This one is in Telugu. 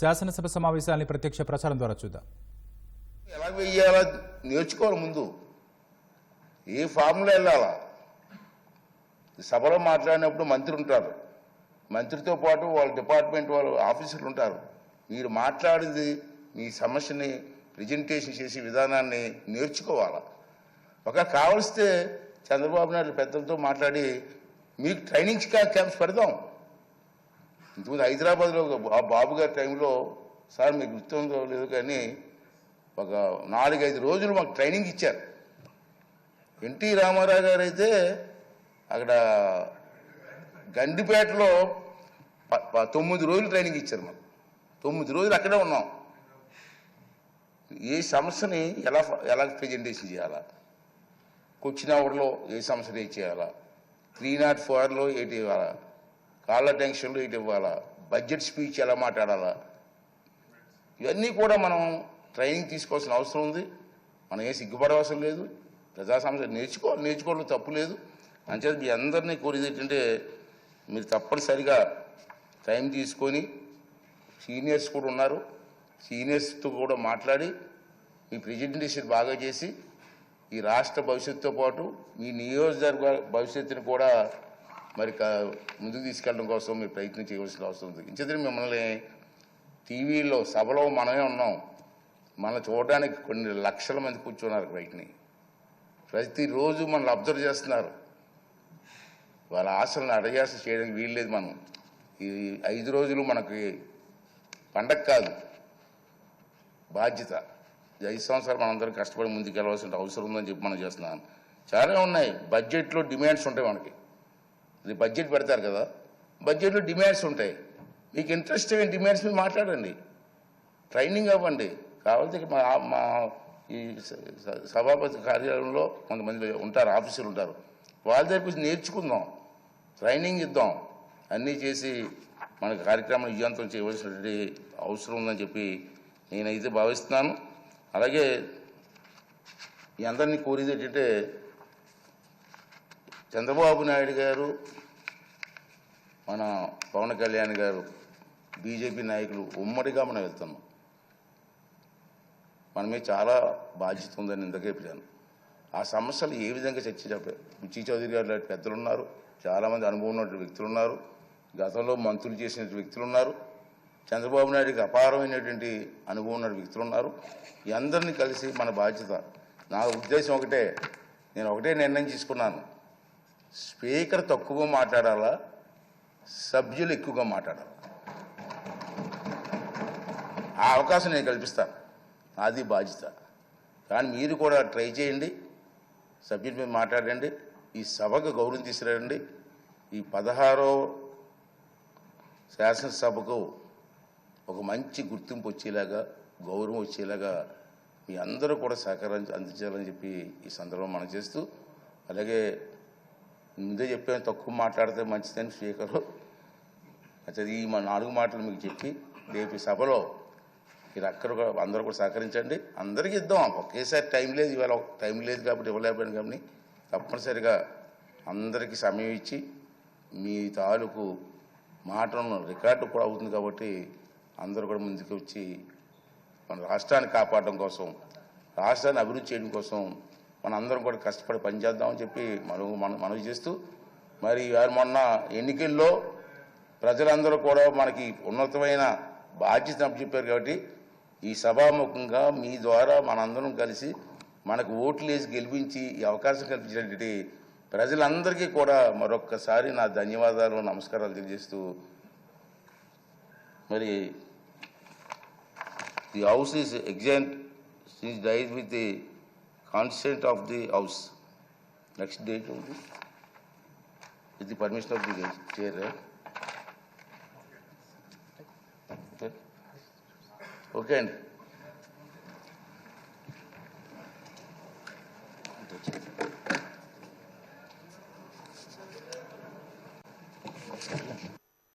శాసనసభ సమావేశాన్ని ప్రత్యక్ష ప్రసారం ద్వారా చూద్దాం. ఎలా వెయ్యాలా? నేర్చుకోవాలి ముందు. ఏ ఫామ్లో వెళ్ళాలా? సభలో మాట్లాడినప్పుడు మంత్రి ఉంటారు. మంత్రితో పాటు వాళ్ళ డిపార్ట్మెంట్ వాళ్ళు ఆఫీసర్లు ఉంటారు. మీరు మాట్లాడింది మీ సమస్యని ప్రజెంటేషన్ చేసే విధానాన్ని నేర్చుకోవాలా? ఒక కావలిస్తే చంద్రబాబు నాయుడు పెద్దలతో మాట్లాడి మీకు ట్రైనింగ్ క్యాంప్స్ పెడదాం. ఇంతకుముందు హైదరాబాద్లో ఒక బాబు గారి టైంలో సార్ మీకు గుర్తుందో లేదు కానీ ఒక నాలుగైదు రోజులు మాకు ట్రైనింగ్ ఇచ్చారు. ఎన్టీ రామారావు గారు అయితే అక్కడ గండిపేటలో తొమ్మిది రోజులు ట్రైనింగ్ ఇచ్చారు మాకు. తొమ్మిది రోజులు అక్కడే ఉన్నాం. ఏ సమస్యని ఎలా ఎలా ప్రజెంటేషన్ చేయాలా? క్వశ్చన్ అవర్లో ఏ సమస్యని చేయాలా? త్రీ నాట్ ఫోర్లో ఏంటి ఇవ్వాలా కాళ్ళ టెన్షన్లు ఇటు ఇవ్వాలా? బడ్జెట్ స్పీచ్ ఎలా మాట్లాడాలా? ఇవన్నీ కూడా మనం ట్రైనింగ్ తీసుకోవాల్సిన అవసరం ఉంది. మనం ఏ సిగ్గుపడవలసిన లేదు. ప్రజా సమస్య నేర్చుకోవాలి నేర్చుకోవడం తప్పు లేదు. అంచేది మీ అందరినీ కోరేది ఏంటంటే మీరు తప్పనిసరిగా టైం తీసుకొని సీనియర్స్ కూడా ఉన్నారు. సీనియర్స్తో కూడా మాట్లాడి మీ ప్రజెంటేషన్ బాగా చేసి ఈ రాష్ట్ర భవిష్యత్తుతో పాటు మీ నియోజకవర్గ భవిష్యత్తుని కూడా మరి ముందుకు తీసుకెళ్ళడం కోసం మీరు ప్రయత్నం చేయవలసిన అవసరం ఉంది. ఇంచేత మిమ్మల్ని టీవీలో సభలో మనమే ఉన్నాం. మన చూడడానికి కొన్ని లక్షల మంది కూర్చున్నారు బయటని. ప్రతిరోజు మనల్ని అబ్జర్వ్ చేస్తున్నారు. వాళ్ళ ఆశలను అడగాస చేయడానికి వీల్లేదు మనం. ఈ ఐదు రోజులు మనకి పండగ కాదు. బాధ్యత. ఐదు సంవత్సరాలు మనందరం కష్టపడి ముందుకు వెళ్ళవలసిన అవసరం ఉందని చెప్పి మనం చేస్తున్నాను చాలా ఉన్నాయి. బడ్జెట్లో డిమాండ్స్ ఉంటాయి మనకి. ఇది బడ్జెట్ పెడతారు కదా. బడ్జెట్లో డిమాండ్స్ ఉంటాయి. మీకు ఇంట్రెస్ట్ అయిన డిమాండ్స్ మీద మాట్లాడండి. ట్రైనింగ్ అవ్వండి. కావాల్సి మా మా ఈ సభాపతి కార్యాలయంలో కొంతమంది ఉంటారు ఆఫీసులు ఉంటారు. వాళ్ళ దగ్గర కొంచెం నేర్చుకుందాం. ట్రైనింగ్ ఇద్దాం. అన్నీ చేసి మన కార్యక్రమం విజయవంతం చేయవలసినటువంటి అవసరం ఉందని చెప్పి నేనైతే భావిస్తున్నాను. అలాగే ఈ అందరినీ కోరేది ఏంటంటే చంద్రబాబు నాయుడు గారు మన పవన్ కళ్యాణ్ గారు బీజేపీ నాయకులు ఉమ్మడిగా మనం వెళ్తున్నాం. మన మీద చాలా బాధ్యత ఉందని ఇందుకే చెప్పాను. ఆ సమస్యలు ఏ విధంగా చర్చ చెప్పారు బుచ్చి చౌదరి గారు లాంటి పెద్దలు ఉన్నారు చాలామంది అనుభవం ఉన్నటువంటి వ్యక్తులు ఉన్నారు గతంలో మంత్రులు చేసిన వ్యక్తులు ఉన్నారు చంద్రబాబు నాయుడికి అపారమైనటువంటి అనుభవం ఉన్న వ్యక్తులు ఉన్నారు అందరినీ కలిసి మన బాధ్యత నా ఉద్దేశం ఒకటే నేను ఒకటే నిర్ణయం తీసుకున్నాను. స్పీకర్ తక్కువ మాట్లాడాలా? సభ్యులు ఎక్కువగా మాట్లాడాలి? ఆ అవకాశం నేను కల్పిస్తాను. అది బాధ్యత. కానీ మీరు కూడా ట్రై చేయండి. సభ్యుల మీద మాట్లాడండి. ఈ సభకు గౌరవం తీసుకురండి. ఈ పదహారో శాసనసభకు ఒక మంచి గుర్తింపు వచ్చేలాగా గౌరవం వచ్చేలాగా మీ అందరూ కూడా సహకారం అందించాలని చెప్పి ఈ సందర్భం మనం చేస్తూ అలాగే ముందే చెప్పాను తక్కువ మాట్లాడితే మంచిదని స్పీకరు అయితే ఈ మా నాలుగు మాటలు మీకు చెప్పి రేపు సభలో మీరు అక్కడ కూడా అందరూ కూడా సహకరించండి. అందరికీ ఇద్దాం. ఒకేసారి టైం లేదు ఇవాళ. టైం లేదు కాబట్టి ఇవ్వలేకపోయాను కానీ తప్పనిసరిగా అందరికీ సమయం ఇచ్చి మీ తాలూకు మాటలను రికార్డు కూడా అవుతుంది కాబట్టి అందరూ కూడా ముందుకు వచ్చి మన రాష్ట్రాన్ని కాపాడడం కోసం రాష్ట్రాన్ని అభివృద్ధి చేయడం కోసం మన అందరం కూడా కష్టపడి పనిచేద్దామని చెప్పి మనం మనం మనవి చేస్తూ మరి వారు మొన్న ఎన్నికల్లో ప్రజలందరూ కూడా మనకి ఉన్నతమైన బాధ్యత చెప్పారు కాబట్టి ఈ సభాముఖంగా మీ ద్వారా మనందరం కలిసి మనకు ఓట్లు వేసి గెలిపించి ఈ అవకాశం కల్పించినటువంటి ప్రజలందరికీ కూడా మరొక్కసారి నా ధన్యవాదాలు నమస్కారాలు తెలియజేస్తూ మరి the house is adjourned sine die with the consent of the house. Next date will with the permission of the chair. Right? Okay. okay.